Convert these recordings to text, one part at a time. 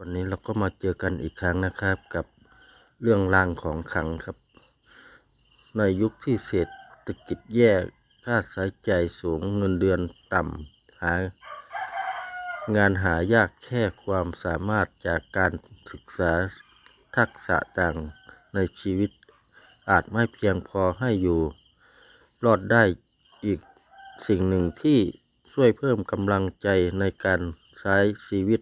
วันนี้เราก็มาเจอกันอีกครั้งนะครับกับเรื่องรางของขังครับ ในยุคที่เศรษฐกิจแย่ค่าใช้จ่ายสูงเงินเดือนต่ำหางานหายากแค่ความสามารถจากการศึกษาทักษะต่างในชีวิต อาจไม่เพียงพอให้อยู่ รอดได้อีกสิ่งหนึ่งที่ช่วยเพิ่มกำลังใจในการใช้ชีวิต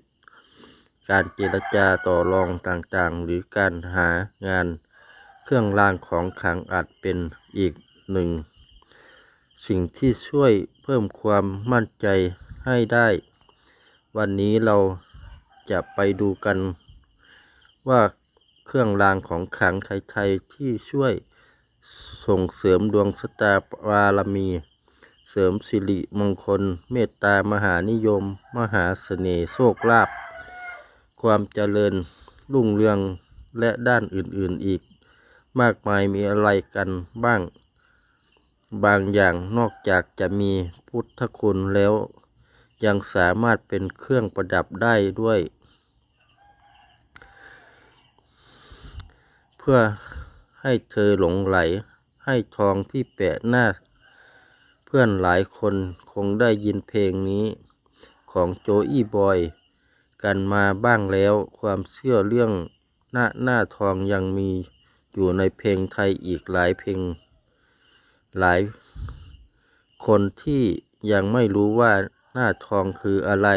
การเจรจาต่อรองต่างๆ หรือการหางานเครื่องรางของขลังอาจเป็นอีกหนึ่ง สิ่งที่ช่วยเพิ่มความมั่นใจให้ได้ วันนี้เราจะไปดูกัน ว่าเครื่องรางของขลังไทยๆที่ช่วยส่งเสริมดวงชะตาบารมี เสริมสิริมงคล เมตตามหานิยม มหาเสน่ห์โชคลาภ ความเจริญรุ่งเรืองและด้านอื่นๆอีก มากมายมีอะไรกันบ้าง บางอย่างนอกจากจะมีพุทธคุณแล้ว ยังสามารถเป็นเครื่องประดับได้ด้วย เพื่อให้เธอหลงไหลให้ทองที่แปะหน้า เพื่อนหลายคนคงได้ยินเพลงนี้ของโจอี้บอย กันมาบ้างแล้ว ความเชื่อเรื่องหน้าหน้าทองยังมีอยู่ในเพลงไทยอีกหลายเพลง หลายคนที่ยังไม่รู้ว่าหน้าทองคืออะไร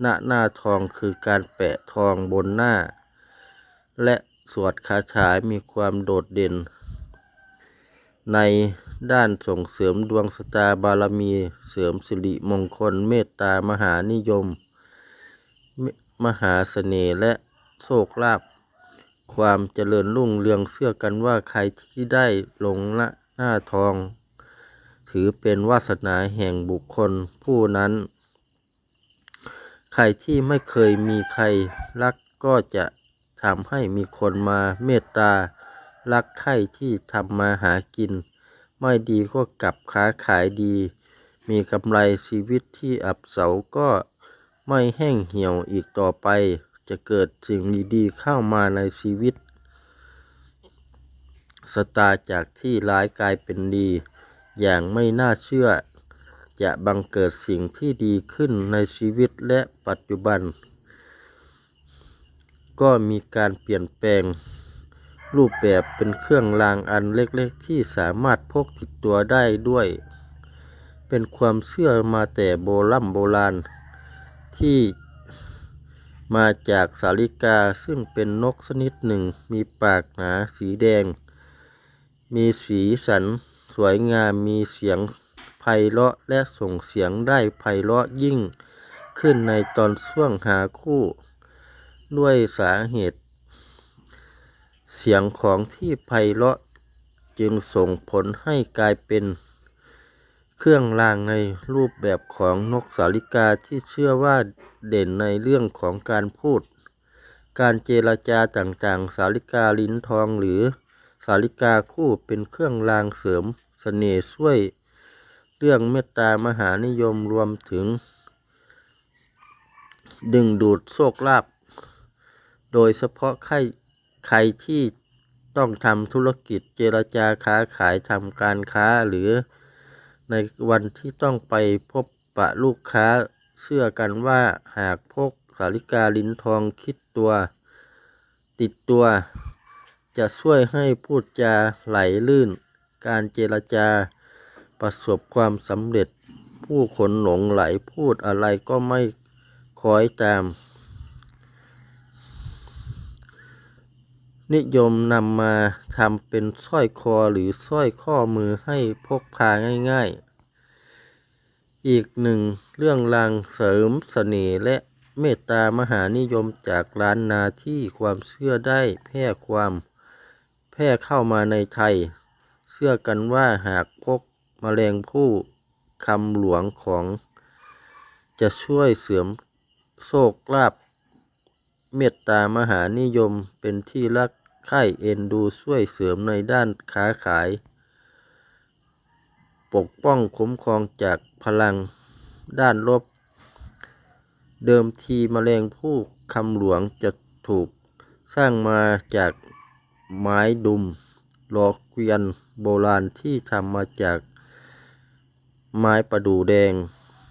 หน้าหน้าทองคือการแปะทองบนหน้า และสวดคาถามีความโดดเด่น ในด้านส่งเสริมดวงชะตาบารมีเสริมสิริมงคลเมตตามหานิยม มหาเสน่ห์และโชคลาภความเจริญรุ่งเรืองเชื่อกันว่าใครที่ได้ลงหน้าหน้าทอง ถือเป็นวาสนาแห่งบุคคลผู้นั้น ใครที่ไม่เคยมีใครรักก็จะทำให้มีคนมาเมตตา รักใครที่ทำมาหากิน ไม่ดีก็กลับค้าขายดี มีกำไรชีวิตที่อับเฉาก็ ไม่แห้งเหี่ยวอีกต่อไป จะเกิดสิ่งดีๆเข้ามาในชีวิตสตาจากที่ร้ายกลายเป็นดี อย่างไม่น่าเชื่อ จะบังเกิดสิ่งที่ดีขึ้นในชีวิตและปัจจุบัน ก็มีการเปลี่ยนแปลง รูปแบบเป็นเครื่องรางอันเล็กๆ ที่สามารถพกติดตัวได้ด้วย เป็นความเชื่อมาแต่โบราณโบราณ ที่มาจากสาลิกาซึ่งเป็นนกชนิดหนึ่ง มีปากหนาสีแดง มีสีสันสวยงามมีเสียงไพเราะและส่งเสียงได้ไพเราะยิ่งขึ้นในตอนช่วงหาคู่ ด้วยสาเหตุ เสียงของที่ไพเราะจึงส่งผลให้กลายเป็น เครื่องรางในรูปแบบของนกสาลิกาที่เชื่อว่าเด่นในเรื่องของการพูด การเจรจาต่างๆ สาลิกาลิ้นทองหรือสาลิกาคู่เป็นเครื่องรางเสริมสเสน่ห์ช่วย เรื่องเมตตามหานิยมรวมถึง ดึงดูดโชคลาภโดยเฉพาะใครใครที่ต้องทำธุรกิจเจรจาค้าขายทำการค้าหรือ ในวันที่ต้องไปพบปะลูกค้าเชื่อกันว่าหากพกสาลิกาลิ้นทองคิดตัว ติดตัว จะช่วยให้พูดจาไหลลื่น การเจรจาประสบความสำเร็จ ผู้คนหลงไหลพูดอะไรก็ไม่คอยตาม นิยมนำมาทำเป็นสร้อยคอหรือสร้อยข้อมือให้พกพาง่ายๆ อีกหนึ่งเรื่องรางเสริมเสน่ห์และเมตตามหานิยมจากล้านนาที่ความเชื่อได้แพร่ความแพร่เข้ามาในไทย เชื่อกันว่าหากพกมแมลงผู้คำหลวงของ จะช่วยเสริมโชคลาภ เมตตามหานิยมเป็นที่รักใคร่เอ็นดูช่วยเสริมในด้านค้าขาย ปกป้องคุ้มครองจากพลังด้านลบ เดิมทีมแมลงผู้คำหลวงจะถูกสร้างมาจากไม้ดุมลอเกวียนโบราณที่ทำมาจากไม้ประดู่แดง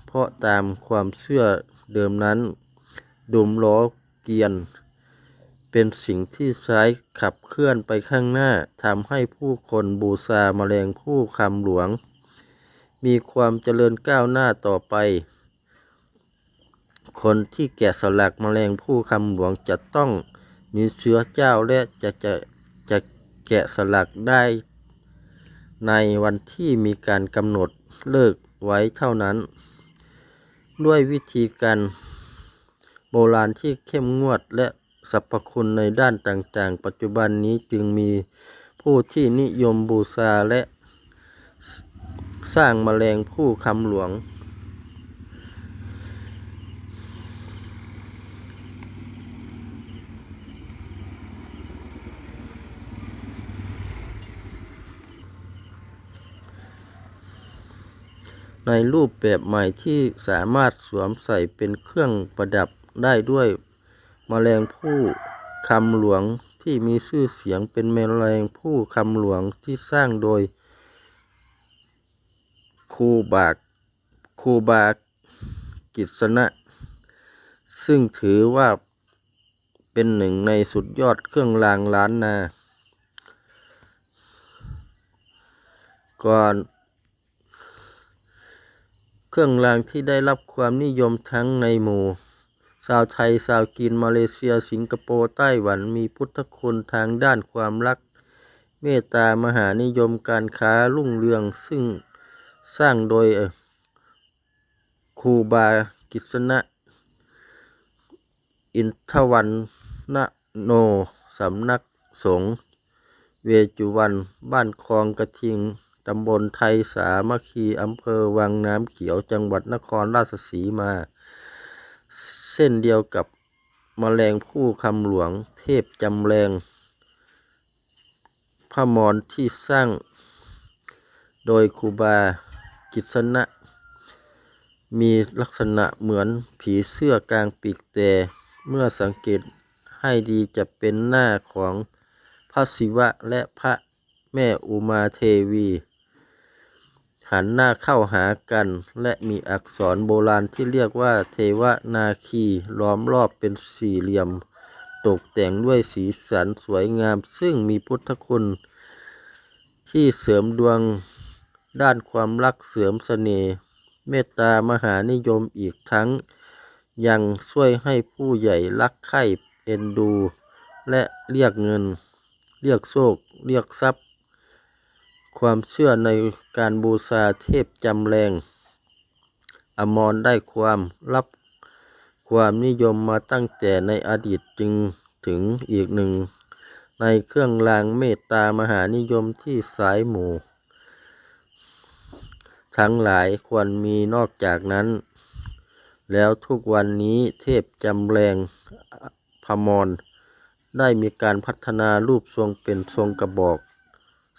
เพราะตามความเชื่อเดิมนั้น ดุมล้อ เกียนเป็นสิ่งที่ใช้ขับเคลื่อนไปข้างหน้าทำให้ผู้คนบูชาแมลงผู้คำหลวง มีความเจริญก้าวหน้าต่อไป คนที่แกะสลักแมลงผู้คำหลวงจะต้องมีเชื้อเจ้าและจะจะจะแกะสลักได้ในวันที่มีการกำหนดเลิกไว้เท่านั้น ด้วยวิธีการ โบราณที่เข้มงวดและสรรพคุณในด้านต่างๆ ปัจจุบันนี้จึงมีผู้ที่นิยมบูชาและสร้างมแมลงผู้คำหลวง ในรูปแบบใหม่ที่สามารถสวมใส่เป็นเครื่องประดับ ได้ด้วยมแมลงผู้คำหลวงที่มีชื่อเสียงเป็นแมลงผู้คำหลวงที่สร้างโดยครูบากครูบากิษณะ ซึ่งถือว่าเป็นหนึ่งในสุดยอดเครื่องรางล้านนา ก่อน เครื่องรางที่ได้รับความนิยมทั้งในหมู่ ชาวไทยชาวจีนมาเลเซียสิงคโปร์ไต้หวันมีพุทธคุณทางด้านความรัก เมตตามหานิยมการค้ารุ่งเรืองซึ่งสร้างโดยครูบากิษณะ อินทวันนะโนสำนักสงฆ์เวจุวันบ้านคลองกระทิงตำบลไทยสามัคคีอำเภอวังน้ำเขียวจังหวัดนครราชสีมา เส้นเดียวกับมแมลงผู้คำหลวงเทพจำแรงพระมรที่สร้าง โดยครูบากิษณะ มีลักษณะเหมือนผีเสื้อกลางปีกแต่เมื่อสังเกตให้ดีจะเป็นหน้าของพระศิวะและพระแม่อุมาเทวี หันหน้าเข้าหากัน และมีอักษรโบราณที่เรียกว่าเทวนาคีล้อมรอบเป็นสี่เหลี่ยม ตกแต่งด้วยสีสันสวยงาม ซึ่งมีพุทธคุณ ที่เสริมดวงด้านความรักเสริมเสน่ห์เมตตามหานิยมอีกทั้ง ยังช่วยให้ผู้ใหญ่รักใคร่เอ็นดู และเรียกเงิน เรียกโชคเรียกทรัพย์ ความเชื่อในการบูชาเทพจำแรง อมรได้ความรับความนิยมมาตั้งแต่ในอดีตจึงถึงอีกหนึ่ง ในเครื่องรางเมตตามหานิยมที่สายหมู่ ทั้งหลายควรมีนอกจากนั้น แล้วทุกวันนี้เทพจำแรงพมร ได้มีการพัฒนารูปทรงเป็นทรงกระบอก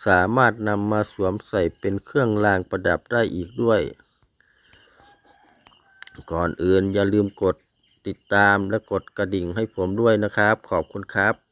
สามารถนำมาสวมใส่เป็นเครื่องรางประดับได้อีกด้วย ก่อนอื่นอย่าลืมกดติดตามและกดกระดิ่งให้ผมด้วยนะครับ ขอบคุณครับ